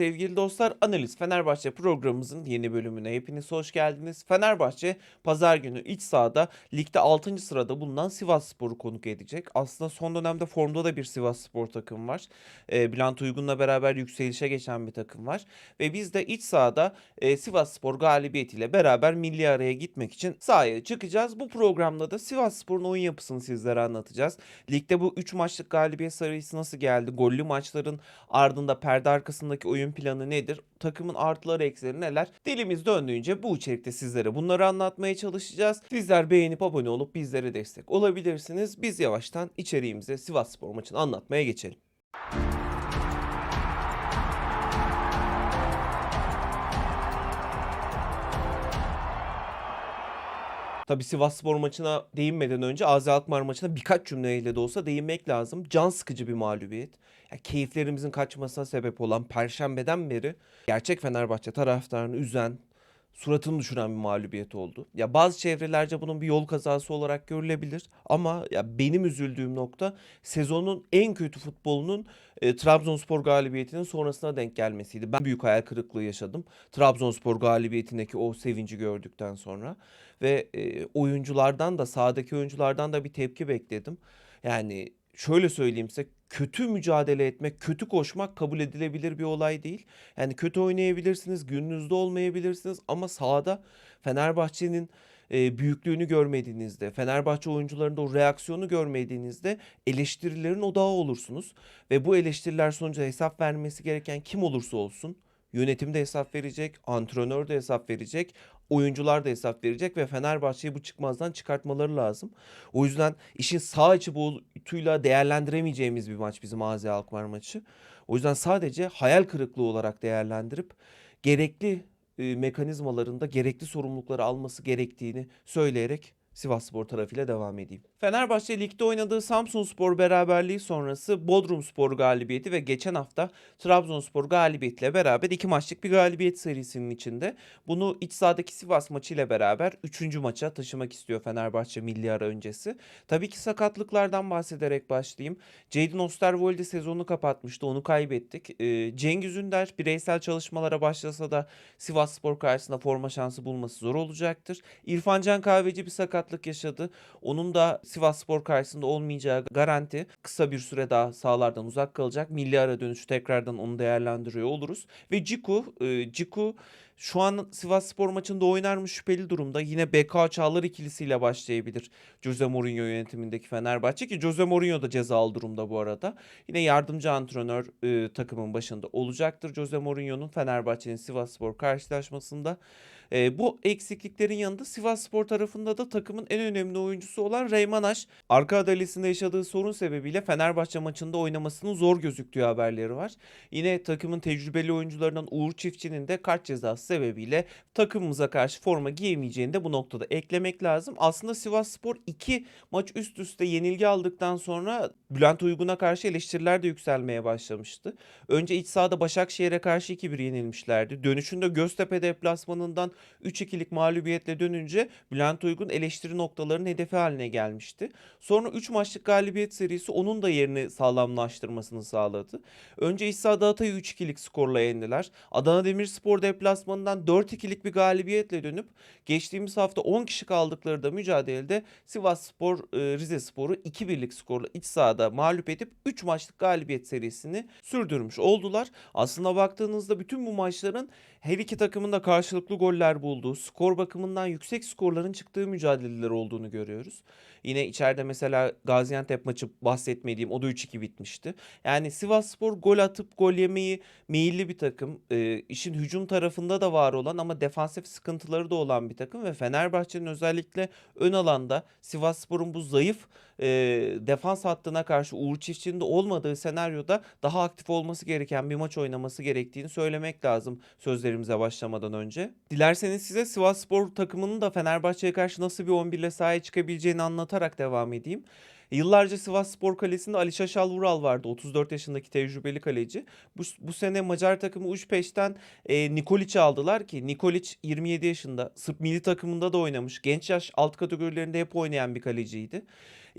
Sevgili dostlar, Analiz Fenerbahçe programımızın yeni bölümüne hepiniz hoş geldiniz. Fenerbahçe pazar günü iç sahada ligde 6. sırada bulunan Sivasspor'u konuk edecek. Aslında son dönemde formda da bir Sivasspor takım var. E, Bülent Uygun'la beraber yükselişe geçen bir takım var. Ve biz de iç sahada e, Sivasspor galibiyetiyle beraber milli araya gitmek için sahaya çıkacağız. Bu programda da Sivasspor'un oyun yapısını sizlere anlatacağız. Ligde bu 3 maçlık galibiyet sayısı nasıl geldi? Gollü maçların ardında perde arkasındaki oyun planı nedir? Takımın artıları eksileri neler? Dilimiz döndüğünce bu içerikte sizlere bunları anlatmaya çalışacağız. Sizler beğenip abone olup bizlere destek olabilirsiniz. Biz yavaştan içeriğimize Sivas Spor maçını anlatmaya geçelim. Tabii Sivas Spor maçına değinmeden önce Azi Alkmaar maçına birkaç cümleyle de olsa değinmek lazım. Can sıkıcı bir mağlubiyet. Ya keyiflerimizin kaçmasına sebep olan Perşembe'den beri gerçek Fenerbahçe taraftarını üzen, suratını düşüren bir mağlubiyet oldu. Ya bazı çevrelerce bunun bir yol kazası olarak görülebilir ama ya benim üzüldüğüm nokta sezonun en kötü futbolunun e, Trabzonspor galibiyetinin sonrasına denk gelmesiydi. Ben büyük hayal kırıklığı yaşadım. Trabzonspor galibiyetindeki o sevinci gördükten sonra ve e, oyunculardan da sahadaki oyunculardan da bir tepki bekledim. Yani şöyle söyleyeyim size kötü mücadele etmek, kötü koşmak kabul edilebilir bir olay değil. Yani kötü oynayabilirsiniz, gününüzde olmayabilirsiniz ama sahada Fenerbahçe'nin e, büyüklüğünü görmediğinizde, Fenerbahçe oyuncularında o reaksiyonu görmediğinizde eleştirilerin odağı olursunuz. Ve bu eleştiriler sonucu hesap vermesi gereken kim olursa olsun yönetim de hesap verecek, antrenör de hesap verecek, oyuncular da hesap verecek ve Fenerbahçe'yi bu çıkmazdan çıkartmaları lazım. O yüzden işin sağ içi boyutuyla değerlendiremeyeceğimiz bir maç bizim Azi Alkmaar maçı. O yüzden sadece hayal kırıklığı olarak değerlendirip gerekli e, mekanizmalarında gerekli sorumlulukları alması gerektiğini söyleyerek Sivasspor tarafıyla devam edeyim. Fenerbahçe ligde oynadığı Samsunspor beraberliği sonrası Bodrumspor galibiyeti ve geçen hafta Trabzonspor galibiyetiyle beraber iki maçlık bir galibiyet serisinin içinde. Bunu iç sahadaki Sivas maçıyla beraber 3. maça taşımak istiyor Fenerbahçe milli ara öncesi. Tabii ki sakatlıklardan bahsederek başlayayım. Jadon Osterwolde sezonu kapatmıştı. Onu kaybettik. Ee, Cengiz Ünder bireysel çalışmalara başlasa da Sivasspor karşısında forma şansı bulması zor olacaktır. İrfan Can Kahveci bir sakatlık yaşadı. Onun da Sivasspor karşısında olmayacağı garanti. Kısa bir süre daha sahalardan uzak kalacak. Milli ara dönüşü tekrardan onu değerlendiriyor oluruz. Ve Ciku, e, Ciku şu an Sivasspor maçında oynar mı şüpheli durumda. Yine BK Çağlar ikilisiyle başlayabilir Jose Mourinho yönetimindeki Fenerbahçe ki Jose Mourinho da cezalı durumda bu arada. Yine yardımcı antrenör e, takımın başında olacaktır Jose Mourinho'nun Fenerbahçe'nin Sivasspor karşılaşmasında. E, bu eksikliklerin yanında Sivasspor tarafında da takımın en önemli oyuncusu olan Reyman Aş arka adalesinde yaşadığı sorun sebebiyle Fenerbahçe maçında oynamasının zor gözüktüğü haberleri var. Yine takımın tecrübeli oyuncularından Uğur Çiftçi'nin de kart cezası sebebiyle takımımıza karşı forma giyemeyeceğini de bu noktada eklemek lazım. Aslında Sivasspor 2 maç üst üste yenilgi aldıktan sonra Bülent Uygun'a karşı eleştiriler de yükselmeye başlamıştı. Önce iç sahada Başakşehir'e karşı 2-1 yenilmişlerdi. Dönüşünde Göztepe deplasmanından 3-2'lik mağlubiyetle dönünce Bülent Uygun eleştiri noktalarının hedefi haline gelmişti. Sonra 3 maçlık galibiyet serisi onun da yerini sağlamlaştırmasını sağladı. Önce iç sahada Hatay'ı 3-2'lik skorla yendiler. Adana Demirspor deplasmanından 4-2'lik bir galibiyetle dönüp geçtiğimiz hafta 10 kişi kaldıkları da mücadelede Sivas Spor e, Rize Spor'u 2-1'lik skorla iç sahada mağlup edip 3 maçlık galibiyet serisini sürdürmüş oldular. Aslında baktığınızda bütün bu maçların her iki takımın da karşılıklı goller bulduğu, skor bakımından yüksek skorların çıktığı mücadeleler olduğunu görüyoruz. Yine içeride mesela Gaziantep maçı bahsetmediğim o da 3-2 bitmişti. Yani Sivasspor gol atıp gol yemeyi meyilli bir takım. E, işin hücum tarafında da var olan ama defansif sıkıntıları da olan bir takım ve Fenerbahçe'nin özellikle ön alanda Sivasspor'un bu zayıf e, defans hattına karşı Uğur Çiftçi'nin de olmadığı senaryoda daha aktif olması gereken bir maç oynaması gerektiğini söylemek lazım sözlerimize başlamadan önce. Dilerseniz size Sivasspor takımının da Fenerbahçe'ye karşı nasıl bir 11 ile sahaya çıkabileceğini anlatarak devam edeyim. Yıllarca Sivas Spor Kalesi'nde Ali Şaşal Vural vardı. 34 yaşındaki tecrübeli kaleci. Bu, bu sene Macar takımı Uşpeş'ten e, Nikolic'i aldılar ki Nikolic 27 yaşında. Sırp milli takımında da oynamış. Genç yaş alt kategorilerinde hep oynayan bir kaleciydi.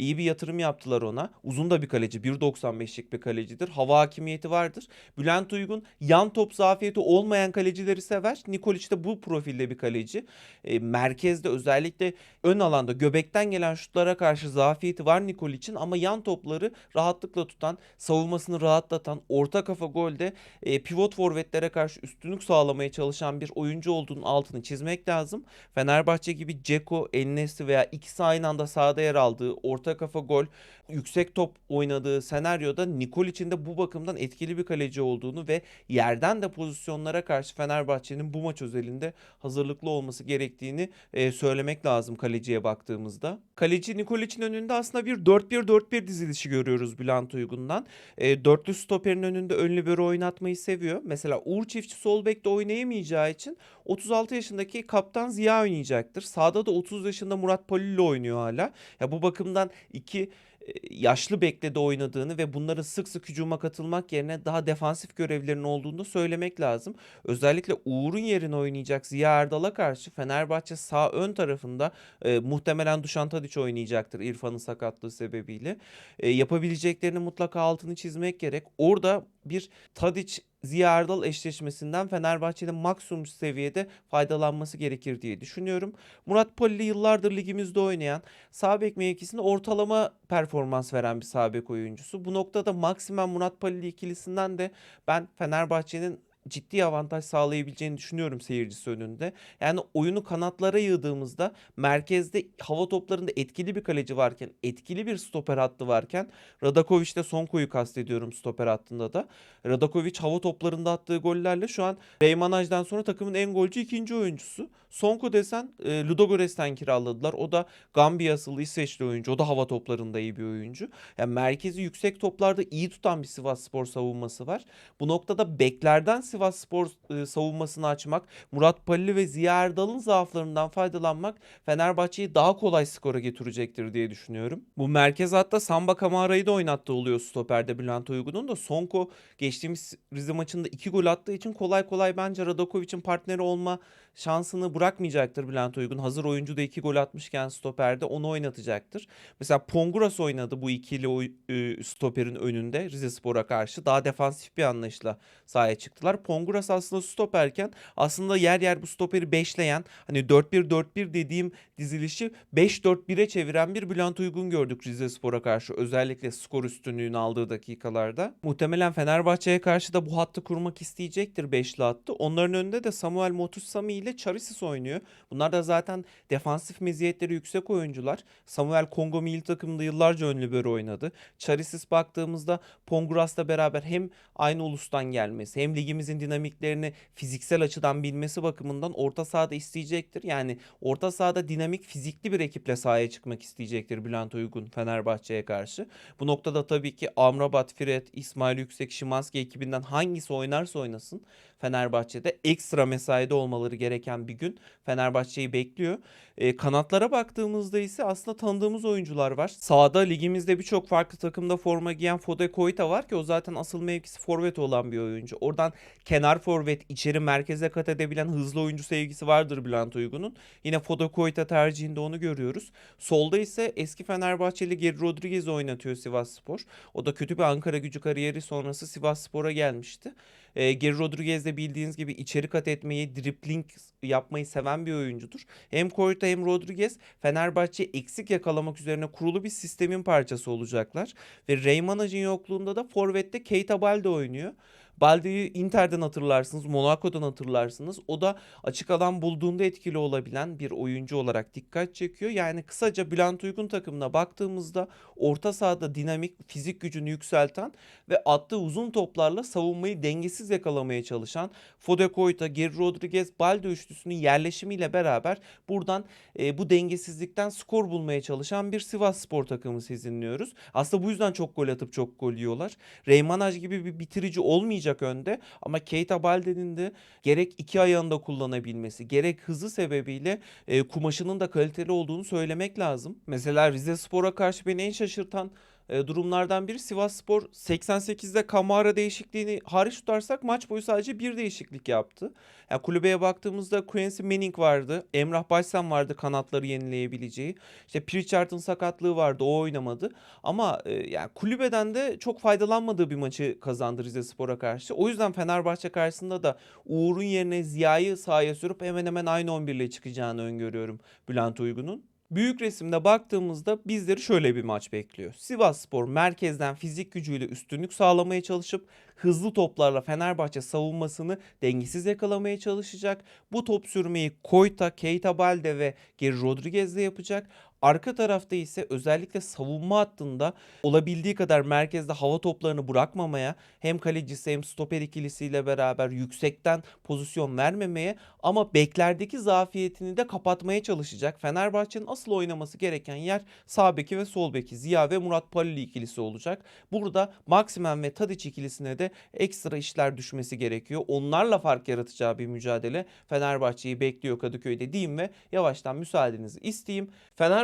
İyi bir yatırım yaptılar ona. Uzun da bir kaleci. 1.95'lik bir kalecidir. Hava hakimiyeti vardır. Bülent Uygun yan top zafiyeti olmayan kalecileri sever. Nikolic de bu profilde bir kaleci. E, merkezde özellikle ön alanda göbekten gelen şutlara karşı zafiyeti var Nikolic'in ama yan topları rahatlıkla tutan, savunmasını rahatlatan, orta kafa golde e, pivot forvetlere karşı üstünlük sağlamaya çalışan bir oyuncu olduğunun altını çizmek lazım. Fenerbahçe gibi Ceko, Elnesi veya ikisi aynı anda sahada yer aldığı orta kafa gol, yüksek top oynadığı senaryoda Nikolic'in de bu bakımdan etkili bir kaleci olduğunu ve yerden de pozisyonlara karşı Fenerbahçe'nin bu maç özelinde hazırlıklı olması gerektiğini e, söylemek lazım kaleciye baktığımızda. Kaleci Nikolic'in önünde aslında bir 4-1-4-1 dizilişi görüyoruz Bülent Uygun'dan. E, dörtlü stoperin önünde ön libero oynatmayı seviyor. Mesela Uğur Çiftçi sol bekte oynayamayacağı için 36 yaşındaki kaptan Ziya oynayacaktır. Sağda da 30 yaşında Murat Palillo oynuyor hala. Ya bu bakımdan iki e, yaşlı bekle de oynadığını ve bunların sık sık hücuma katılmak yerine daha defansif görevlerinin olduğunu söylemek lazım. Özellikle Uğur'un yerine oynayacak Ziya Erdal'a karşı Fenerbahçe sağ ön tarafında e, muhtemelen Dušan Tadić oynayacaktır İrfan'ın sakatlığı sebebiyle. E, yapabileceklerini mutlaka altını çizmek gerek. Orada bir Tadić Ziya eşleşmesinden Fenerbahçe'nin maksimum seviyede faydalanması gerekir diye düşünüyorum. Murat Polli yıllardır ligimizde oynayan sağ bek mevkisinde ortalama performans veren bir sağ bek oyuncusu. Bu noktada Maximen Murat Polli ikilisinden de ben Fenerbahçe'nin ciddi avantaj sağlayabileceğini düşünüyorum seyircisi önünde. Yani oyunu kanatlara yığdığımızda merkezde hava toplarında etkili bir kaleci varken, etkili bir stoper hattı varken Radakovic'te Sonko'yu kastediyorum stoper hattında da. Radakovic hava toplarında attığı gollerle şu an Reymanaj'dan sonra takımın en golcü ikinci oyuncusu. Sonko desen e, Ludogores'ten kiraladılar. O da Gambiya asıllı İsveçli oyuncu. O da hava toplarında iyi bir oyuncu. Yani merkezi yüksek toplarda iyi tutan bir Sivas Spor savunması var. Bu noktada beklerden Sivas Spor e, savunmasını açmak, Murat Palli ve Ziya Erdal'ın zaaflarından faydalanmak Fenerbahçe'yi daha kolay skora getirecektir diye düşünüyorum. Bu merkez hatta Samba Kamara'yı da oynattığı oluyor stoperde Bülent Uygun'un da. Sonko geçtiğimiz Rize maçında iki gol attığı için kolay kolay bence Radakovic'in partneri olma şansını bırakmayacaktır Bülent Uygun. Hazır oyuncu da iki gol atmışken stoperde onu oynatacaktır. Mesela Ponguras oynadı bu ikili e, stoperin önünde Rize Spor'a karşı. Daha defansif bir anlayışla sahaya çıktılar. Ponguras aslında stoperken aslında yer yer bu stoperi beşleyen hani 4-1-4-1 dediğim dizilişi 5-4-1'e çeviren bir Bülent Uygun gördük Rize Spor'a karşı. Özellikle skor üstünlüğünü aldığı dakikalarda. Muhtemelen Fenerbahçe'ye karşı da bu hattı kurmak isteyecektir beşli hattı. Onların önünde de Samuel Motussami ile Charisis oynuyor. Bunlar da zaten defansif meziyetleri yüksek oyuncular. Samuel Kongo milli takımında yıllarca ön libero oynadı. Charisis baktığımızda Ponguras'la beraber hem aynı ulustan gelmesi hem ligimizin dinamiklerini fiziksel açıdan bilmesi bakımından orta sahada isteyecektir. Yani orta sahada dinamik fizikli bir ekiple sahaya çıkmak isteyecektir Bülent Uygun Fenerbahçe'ye karşı. Bu noktada tabii ki Amrabat, Fred, İsmail Yüksek, Şimanski ekibinden hangisi oynarsa oynasın Fenerbahçe'de ekstra mesaide olmaları gereken bir gün Fenerbahçe'yi bekliyor. E, kanatlara baktığımızda ise aslında tanıdığımız oyuncular var. Sağda ligimizde birçok farklı takımda forma giyen Fode Koita var ki o zaten asıl mevkisi forvet olan bir oyuncu. Oradan kenar forvet, içeri merkeze kat edebilen hızlı oyuncu sevgisi vardır Bülent Uygun'un. Yine Fode Koita tercihinde onu görüyoruz. Solda ise eski Fenerbahçeli Geri Rodriguez oynatıyor Sivas Spor. O da kötü bir Ankara gücü kariyeri sonrası Sivas Spor'a gelmişti. E, Geri Rodriguez de bildiğiniz gibi içeri kat etmeyi, dribling yapmayı seven bir oyuncudur. Hem Koyta hem Rodriguez Fenerbahçe eksik yakalamak üzerine kurulu bir sistemin parçası olacaklar. Ve Reymanaj'ın yokluğunda da Forvet'te Keita Balde oynuyor. Balde'yi Inter'den hatırlarsınız, Monaco'dan hatırlarsınız. O da açık alan bulduğunda etkili olabilen bir oyuncu olarak dikkat çekiyor. Yani kısaca Bülent Uygun takımına baktığımızda orta sahada dinamik, fizik gücünü yükselten ve attığı uzun toplarla savunmayı dengesiz yakalamaya çalışan Fode Koyta, Geri Rodriguez, Balde üçlüsünün yerleşimiyle beraber buradan e, bu dengesizlikten skor bulmaya çalışan bir Sivas Spor takımı sezinliyoruz. Aslında bu yüzden çok gol atıp çok gol yiyorlar. Reymanaj gibi bir bitirici olmayacak önde ama Keita Balde'nin de gerek iki ayağını da kullanabilmesi gerek hızı sebebiyle e, kumaşının da kaliteli olduğunu söylemek lazım. Mesela Rize Spor'a karşı beni en şaşırtan e, durumlardan biri. Sivasspor 88'de Kamara değişikliğini hariç tutarsak maç boyu sadece bir değişiklik yaptı. Yani kulübeye baktığımızda Quincy Manning vardı. Emrah Başsan vardı kanatları yenileyebileceği. İşte Pritchard'ın sakatlığı vardı o oynamadı. Ama e, yani kulübeden de çok faydalanmadığı bir maçı kazandı Rizespor'a karşı. O yüzden Fenerbahçe karşısında da Uğur'un yerine Ziya'yı sahaya sürüp hemen hemen aynı 11 ile çıkacağını öngörüyorum Bülent Uygun'un. Büyük resimde baktığımızda bizleri şöyle bir maç bekliyor. Sivasspor merkezden fizik gücüyle üstünlük sağlamaya çalışıp hızlı toplarla Fenerbahçe savunmasını dengesiz yakalamaya çalışacak. Bu top sürmeyi Koyta, Keita Balde ve Geri Rodriguez'le yapacak. Arka tarafta ise özellikle savunma hattında olabildiği kadar merkezde hava toplarını bırakmamaya hem kalecisi hem stoper ikilisiyle beraber yüksekten pozisyon vermemeye ama beklerdeki zafiyetini de kapatmaya çalışacak. Fenerbahçe'nin asıl oynaması gereken yer sağ beki ve sol beki Ziya ve Murat Palili ikilisi olacak. Burada Maximen ve Tadic ikilisine de ekstra işler düşmesi gerekiyor. Onlarla fark yaratacağı bir mücadele Fenerbahçe'yi bekliyor Kadıköy'de diyeyim ve yavaştan müsaadenizi isteyeyim.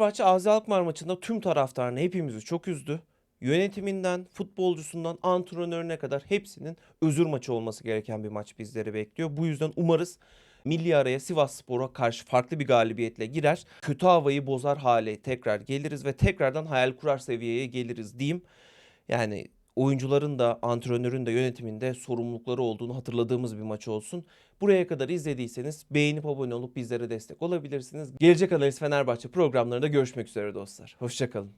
Fenerbahçe Azi Alkmaar maçında tüm taraftarını hepimizi çok üzdü. Yönetiminden, futbolcusundan, antrenörüne kadar hepsinin özür maçı olması gereken bir maç bizleri bekliyor. Bu yüzden umarız milli araya Sivas Spor'a karşı farklı bir galibiyetle girer. Kötü havayı bozar hale tekrar geliriz ve tekrardan hayal kurar seviyeye geliriz diyeyim. Yani oyuncuların da antrenörün de yönetimin de sorumlulukları olduğunu hatırladığımız bir maç olsun. Buraya kadar izlediyseniz beğenip abone olup bizlere destek olabilirsiniz. Gelecek Analiz Fenerbahçe programlarında görüşmek üzere dostlar. Hoşçakalın.